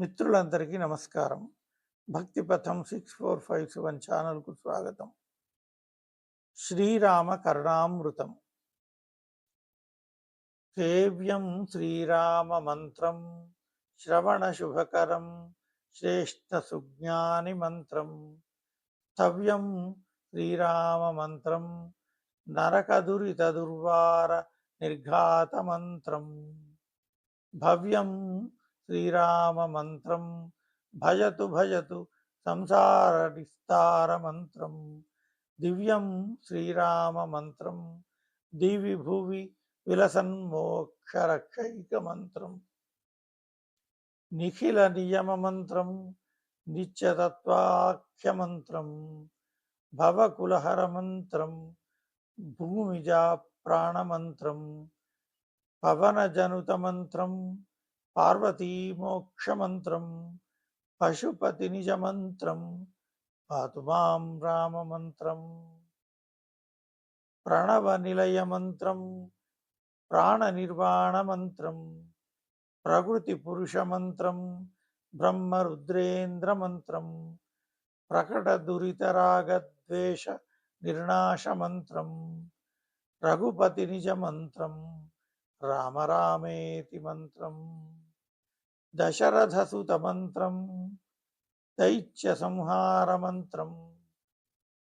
మిత్రులందరికీ నమస్కారం. భక్తి పథం సిక్స్ ఫోర్ ఫైవ్ సెవెన్ ఛానల్కు స్వాగతం. శ్రీరామ కరుణామృతం. సేవ్యం శ్రీరామ మంత్రం. శ్రవణ శుభకరం. శ్రేష్ఠ సుజ్ఞాని మంత్రం. స్థవ్యం శ్రీరామ మంత్రం. నరకదురిత దుర్వార నిర్ఘాత మంత్రం. భవ్యం శ్రీరామ మంత్రం భజతు భజతు సంసార నిస్తార మంత్రం దివ్యం శ్రీరామ మంత్రం దివి భువి విలసన్మోక్షరక్షైక మంత్రం పార్వతీ మోక్షమంత్రం మంత్రం నిత్యతత్వాఖ్య మంత్రం భవకులహర మంత్రం భూమిజా మంత్రం పార్వతీమోక్షమంత్రం పశుపతి నిజమంత్రం పాతు మాం రామమంత్రం ప్రణవ నిలయమంత్రం ప్రాణనిర్వాణమంత్రం ప్రకృతి పురుషమంత్రం బ్రహ్మరుద్రేంద్రమంత్రం ప్రకట దురితరాగద్వేష నిర్నాశమంత్రం రఘుపతి నిజమంత్రం రామ రామేతి మంత్రం దశరథసుతమంత్రం దైత్య సంహార మంత్రం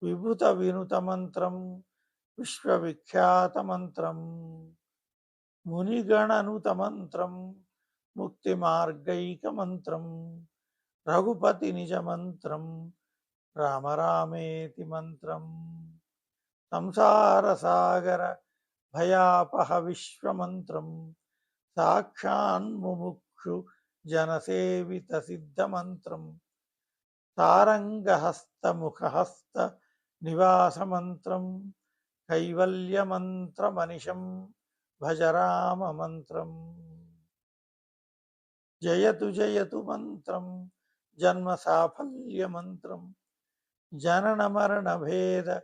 విభుత వినుత మంత్రం విశ్వవిఖ్యాత మంత్రం మునిగణనుత మంత్రం భయాపహ విశ్వమంత్రం. సాక్షాన్ముముక్షు జనసేవిత సిద్ధమంత్రం. తారంగహస్తముఖహస్త నివాసమంత్రం. కైవల్యమంత్రమనిషం భజరామమంత్రం. జయతు జయతు మంత్రం జన్మ సాఫల్య మంత్రం జనన మరణ భేద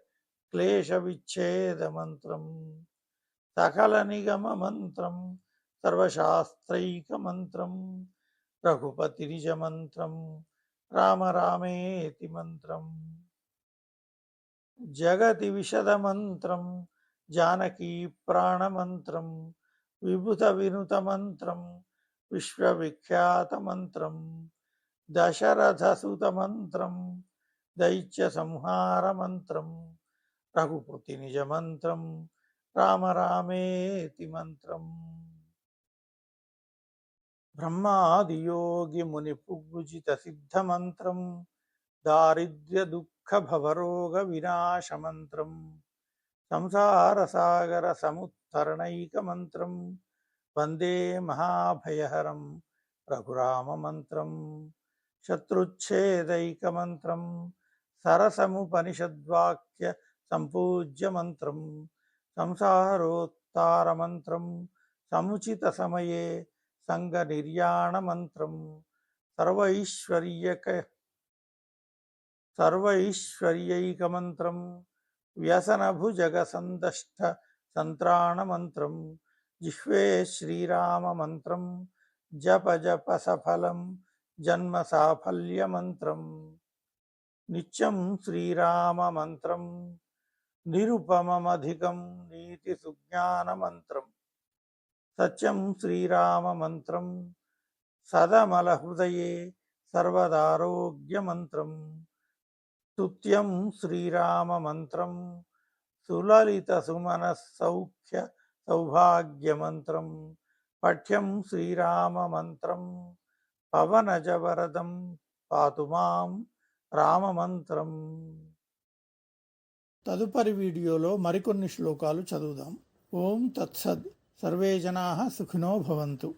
క్లేశ విచ్ఛేద మంత్రం సకల నిగమ మంత్రం సర్వశాస్త్రైక మంత్రం రఘుపతి నిజ మంత్రం రామ రామేతి మంత్రం జగతి విశద మంత్రం జానకీ మంత్రం రామ రామేతి మంత్రం. బ్రహ్మాదియోగి ముని పుగ్గుజిత సిద్ధ మంత్రం. దారిద్ర్య దుఃఖ భవరోగ వినాశ మంత్రం. సంసార సాగర సముత్తరణైక మంత్రం. వందే మహాభయహరం రఘురామ మంత్రం. శత్రుచ్ఛేదైక మంత్రం. సరసముపనిషద్వాక్య సంపూజ్య మంత్రం. సంసారోత్తార మంత్రం సముచిత సమయే సంగ నిర్యాణ మంత్రం సర్వైశ్వర్యక సర్వైశ్వర్యైక మంత్రం వ్యసనభుజగ సందష్ట సంత్రాణ మంత్రం జిహ్వే శ్రీరామ మంత్రం జప జప సఫలం జన్మ సాఫల్య మంత్రం నిత్యం శ్రీరామ మంత్రం నిరుపమమధికం నీతి సుజ్ఞాన మంత్రం. సత్యం శ్రీరామ మంత్రం. సదమల హృదయే సర్వదారోగ్య మంత్రం. స్తుత్యం శ్రీరామ మంత్రం. సులలిత సుమన సౌఖ్య సౌభాగ్య మంత్రం. పఠ్యం శ్రీరామ మంత్రం. పవనజవరదం పాతు మాం రామమంత్రం తదుపరి వీడియోలో మరికొన్ని శ్లోకాలు చదువుదాం. ఓం తత్సద్. సర్వే జనా సుఖినో భవంతు.